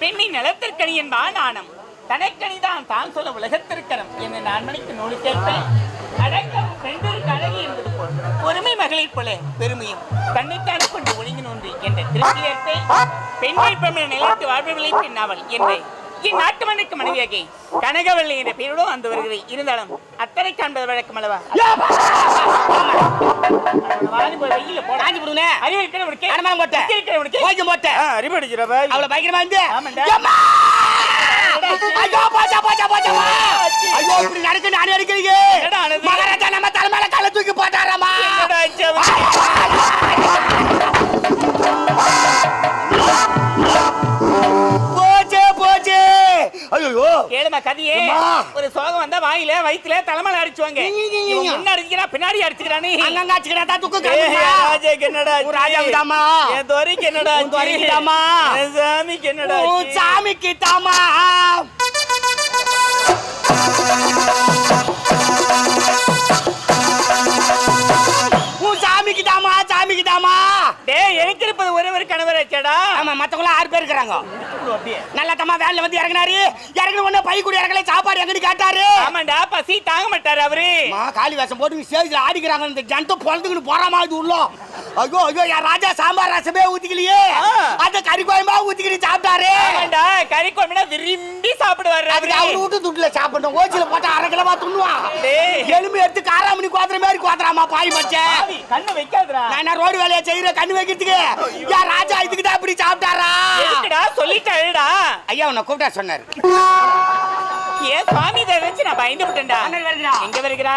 பெண்ணின் நிலத்திற்கனி என்பார் நாணம் தனக்கனிதான் தான் சொல்ல உலகத்திற்கரம் என்று நான் மணிக்கு நூலு கேட்பேன். அடக்கம் பெண்களுக்கு அழகி என்பது போல் பொறுமை மகளிர் போல பெருமையும் தன்னைத்தான் கொண்டு ஒழுங்கி நோன்றி என்ற ஏற்பேன். பெண்கள் பெண்மை நிலைத்து பெண் அவள் என்று இந்நாட்டு மண்ணுக்கு மனைவியாகி கனகவல்லி என்ற பெயரோடு அந்த வருகிறதை இருந்தாலும் அத்தனை காண்பது வழக்கம் அல்லவா? வாடி போய் வெயில்ல போடா. அறிவு இருக்கிறவனுக்கு அனுமானம் போட்ட. போட்டேன் ஆ, அறிவு அடிக்கிறவ. அவ்வளவு பயங்கரமா இருந்து! ஐயோ போச்சா போச்சா போச்சா. ஐயோ இப்படி நடக்கு நானே ஆனது? மகாராஜா நம்ம தலைமையில கள்ள தூக்கி போட்டாராமா அம்மா. ஒரு சோகம் வந்தா வாயில வயித்துல தலைமையில அடிச்சுவாங்க முன்னாடி அடிக்கிறான் பின்னாடி அடிச்சுக்கிறானே அங்கங்க அடிச்சுக்கிறா தான் தூக்கு. ராஜாக்கு என்னடா? உன் ராஜாவுக்குதாம்மா. என் துரைக்கு என்னடா. ஆச்சு? என் சாமிக்கு என்னடா? சாமிக்கு தாமா ஆச்சேடா ஆமா மத்தவங்கள ஆறு பேர் இருக்கிறாங்க. அப்படியே. நல்ல தம்மா வேன்ல வந்து இறங்கினாரு. இறங்கின உடனே பை கூட இறங்கல சாப்பாடு எங்கடி காட்டாரு? ஆமாண்டா பசி தாங்க மாட்டாரு அவரு. அம்மா காளி வேஷம் போட்டு ஸ்டேஜ்ல ஆடிக்கிறாங்க இந்த ஜனத்தை பொழந்துக்கிட்டு போறாமா இது உள்ள? ஐயோ ஐயோ என் ராஜா சாம்பார் ரசமே ஊத்திக்கலையே. அந்த கறி கோயமா ஊத்திக்கிட்டு சாப்பிட்டாரு. ஆமாண்டா கறி குழம்புனா விரும்பி சாப்பிடுவாரு அதுக்கு அவரு வீட்டு துட்டுல சாப்பிடணும். ஓச்சில போட்டா அரை கிலோவா துண்ணுவான். எலும்பு எடுத்து காராமணி கோத்துற மாதிரி கோத்துறாமா பாய் மச்சேன்? கண்ணு வைக்காதடா. நான் ரோடு வேலையை செய்யற கண்ணு வைக்கிறதுக்கு? ராஜா இதுக்கு தான் இப்படி சாப்பிட்டாரா? எதுக்குடா சொல்லிட்டாருடா ஐயா உன்னை கூப்பிட்டா சொன்னாரு. ஏன் சுவாமி இதை வச்சு நான் பயந்து விட்டேன்டா. எங்க வருகிறா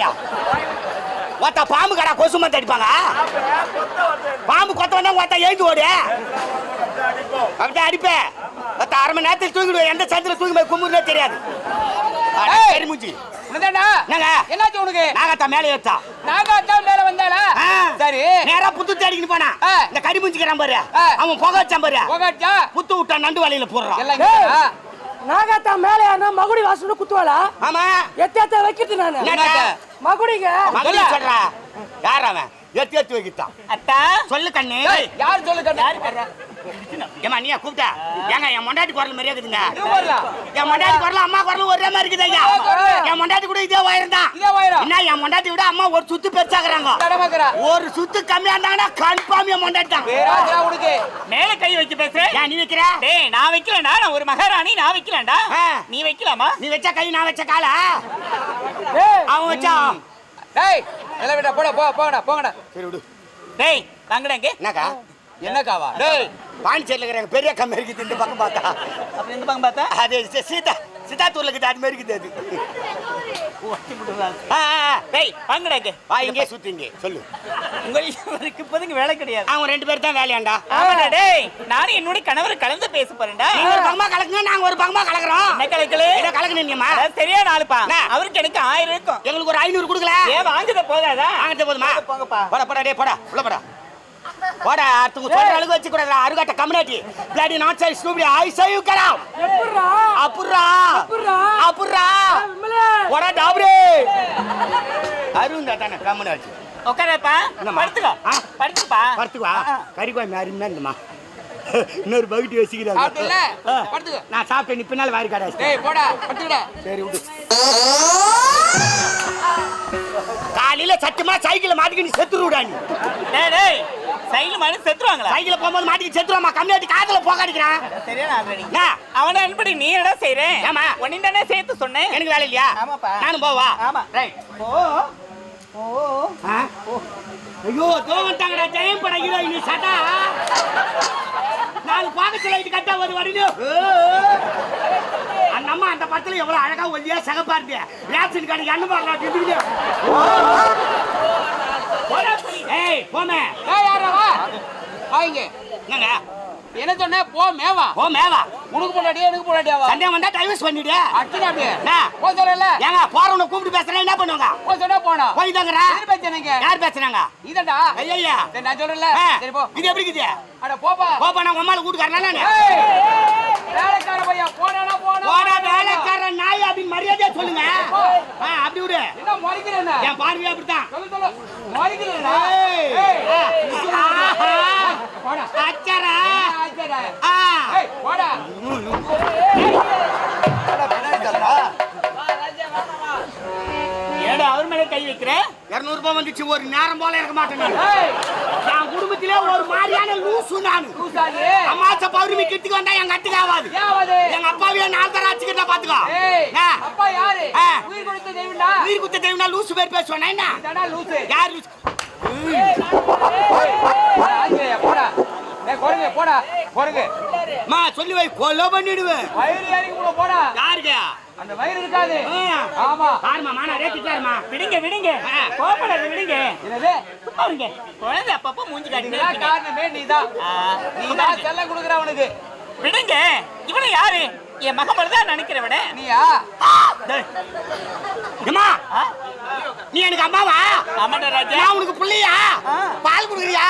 கரிமுச்சி தேவடியா பையா ஒத்த பாம்பு கடா கொசு மத்த அடிப்பாங்க பாம்பு கொத்த வந்தா ஒத்த எழுந்து ஓடு? அப்படியே அடிப்பேன் ஒத்த அரை மணி நேரத்தில் தூங்கிடுவேன் எந்த சந்தில தூங்கி போய் கும்புறதே தெரியாது என்னங்க? என்னாச்சு உனக்கு? நாகத்தா மேலே ஏத்தா. நாகாத்தான் மேல வந்தாளா. சரி. நேரா புத்து தேடிக்கிட்டு போனா. இந்த கரிமுஞ்சிக்கிறான் பாரு. அவன் புகை வச்சான் பாரு. புத்து விட்டா நண்டு வலையில போடுறான்? நாகாத்தா மேலே யாருன்னா மகுடி வாசல் குத்துவாளா? ஆமா. எத்த வைக்கிறது நானு? மகுடிங்க. சொல்றா. யார் அவன்? எத்தி எத்தி வைக்கிட்டான் அத்தா சொல்லு கண்ணு. யார் சொல்லு கண்ணு? யாரு கர்றா? ஏமா நீயா கூப்பிட்டா? ஏங்க என் மொண்டாட்டி குரல் மாதிரியே இருக்குதுங்க. இது வரலாம் என் மொண்டாட்டி குரல் அம்மா குரல் ஒரே மாதிரி இருக்குது ஐயா ஆ, குரல். என் மொண்டாட்டி கூட இதே வயிறா? என்ன என் மொண்டாட்டி விட அம்மா ஒரு சுத்து பெருசாக்குறாங்க. ஒரு சுத்து கம்மியா இருந்தாங்கன்னா கன்ஃபார்ம் என் மொண்டாட்டி தான். மேல கை வச்சு ஏன் நீ வைக்கிற? டேய் நான் வைக்கலடா. நான் ஒரு மகாராணி நான் வைக்கலடா. நீ வைக்கலாமா? நீ வச்ச கை நான் வச்ச கால? அவன் வச்சான் டேய் எல்லாம் விட போடா போ போங்கடா போங்கடா. சரி விடு. டேய் வாங்கடாங்க என்னக்கா? என்னக்காவா? டேய். பாண்டிச்சேரியில் இருக்கிற பெரிய கம்மி இருக்குது இந்த பக்கம் பார்த்தா. அப்புறம் இந்த பக்கம் பார்த்தா? அது சீதா. சித்தாத்தூர்ல அது மாதிரி இருக்குது அது. டேய் வாங்கடாங்க வா இங்கே சுத்திங்க சொல்லு. உங்களுக்கு இப்போதைக்கு வேலை கிடையாது? அவங்க ரெண்டு பேர் தான் வேலையாண்டா. ஆமாடா டேய் நானும் என்னோட கணவர் கலந்து பேச போறேன்டா. நீங்க ஒரு கலக்குங்க நாங்க ஒரு பக்கமா கலக்குறோம். என்ன கலக்கல? என்ன கலக்குனீங்கம்மா சரியா நாளுப்பா? அவருக்கு எனக்கு ஆயிரம் இருக்கும். எங்களுக்கு ஒரு ஐநூறு கொடுக்கல. ஏன் வாங்குத போதாதா? போதுமா? போங்கப்பா. போடா போடா டே போடா. உள்ள போடா. போடா அடுத்தவங்க சொல்ற அளவுக்கு வச்சு கூடாது அருகாட்ட community bloody not size stupidity I say you cut எப்படிரா அப்புறா அப்புறா? அப்புறா விமலே. போடா டாப்ரே. அருந்தா தானே கம்யூனிட்டி உட்காரப்பா? படுத்துக்கோ. ஆ? படுத்துப்பா படுத்துக்குவா? கறிக்குவா அருமையா இருந்தம்மா இன்னொரு பகுட்டி வச்சுக்கிறாங்க. படுத்துக்க. நான் சாப்பிட்டேன் நீ பின்னால் வாரி கடை டேய் போடா சரி விடு. காலையில சத்தியமா சைக்கிள மாட்டிக்கு நீ செத்துருடா நீ. டேய் டேய். சைக்கிள் மனு செத்துருவாங்களா? சைக்கிள போகும்போது மாட்டிக்கு செத்துருவாமா கம்யூனிட்டி காதுல போகாடிக்கிறான் சரியா. என்ன? அவனை அன்படி நீ என்னடா செய்றேன் ஏம்மா? உன்னை தானே சேர்த்து சொன்னேன். எனக்கு வேலை இல்லையா? ஆமாப்பா. நானும் போவா? ஆமா. ரைட் ஓ ஓ? ஐயோ தோவட்டாங்கடா ஜெயம் பட ஹீரோயின் சட்டா நாலு பாக்கத்துல இது கட்டா ஒரு வடினு. அந்த அம்மா அந்த படத்துல எவ்வளவு அழகா ஒல்லியா சகப்பா இருக்கு ரேஷன் என்ன பண்ணலாம் திட்டுக்கிட்டு ஏய் போமே. ஏய் யாரா வாங்க. என்னங்க? என்ன சொன்ன? போ மேவா. போ மேவா. உனக்கு போடாடியா எனக்கு போடாடியாவா சண்டே வந்தா டைவர்ஸ் பண்ணிடு. அடிச்சுடா அப்படியே? போ சொல்லல. ஏங்க போறவனை கூப்பிட்டு பேசுறேன் என்ன பண்ணுவாங்க? போ சொன்னா போனா. போய் தாங்கறா எதிர் பேச்சனங்க யார் பேசுறாங்க? இதடா ஐயா நான் சொல்றேன்ல சரி போ. இது எப்படி இருக்குது? அட போப்பா. போப்பா நான் உம்மால கூட்டுக்காரனா நானு வேலைக்கார பையா போனானா போனா. போடா வேலைக்காரன் நாய் அப்படின்னு மரியாதையா சொல்லுங்க. ஆ, அப்படி விடு. என்ன முறைக்கிறேன் என் பார்வையே அப்படித்தான். சொல்லு சொல்லு. முறைக்கிறேன்டா ஏய். அச்சரா. ஆ. ஏய் போடா. ஏடா அவர் மேல கை வைக்கிறேன் 200 ரூபாய் வந்துச்சு ஒரு நேரம் போல இருக்க மாட்டேன் நான். குடும்பத்திலே ஒரு மாதிரியான லூசு நான். அமாச பௌர்ணமி கிட்டுக்கு வந்தா என் கட்டுக்கு ஆகாது? எங்க அப்பாவையே நாலு தர அச்சுக்கிட்டா பாத்துக்கோ. அப்பா யாரு. உயிர் கொடுத்த தெய்வம்டா. உயிர் குத்த தெய்வம்னா லூசு பேர் பேசுவேன் என்ன? யார் லூசு ஆச்சரியா போடா டேய் குரங்கு போடா குரங்கு மா சொல்லி வை கொலை பண்ணிடுவேன். வயிறு இறங்கி கூட போடா. யாருக்கு அந்த வயிறு இருக்காது. ஆமா. பாருமா மானா ரேட்டுக்காருமா விடுங்க விடுங்க. கோபப்படாத விடுங்க. என்னது? சும்மா இருங்க. குழந்தை அப்பப்ப மூஞ்சி இருக்குங்க. காரணமே நீதான். நீதான் செல்லம் கொடுக்குற அவனுக்கு விடுங்க. இவனை யாரு? என் மகன் தான் நினைக்கிறவன. நீயா? ஏமா நீ எனக்கு அம்மாவா? ஆமாண்டா ராஜா. நான் உனக்கு புள்ளையா. பால் குடுக்குறியா?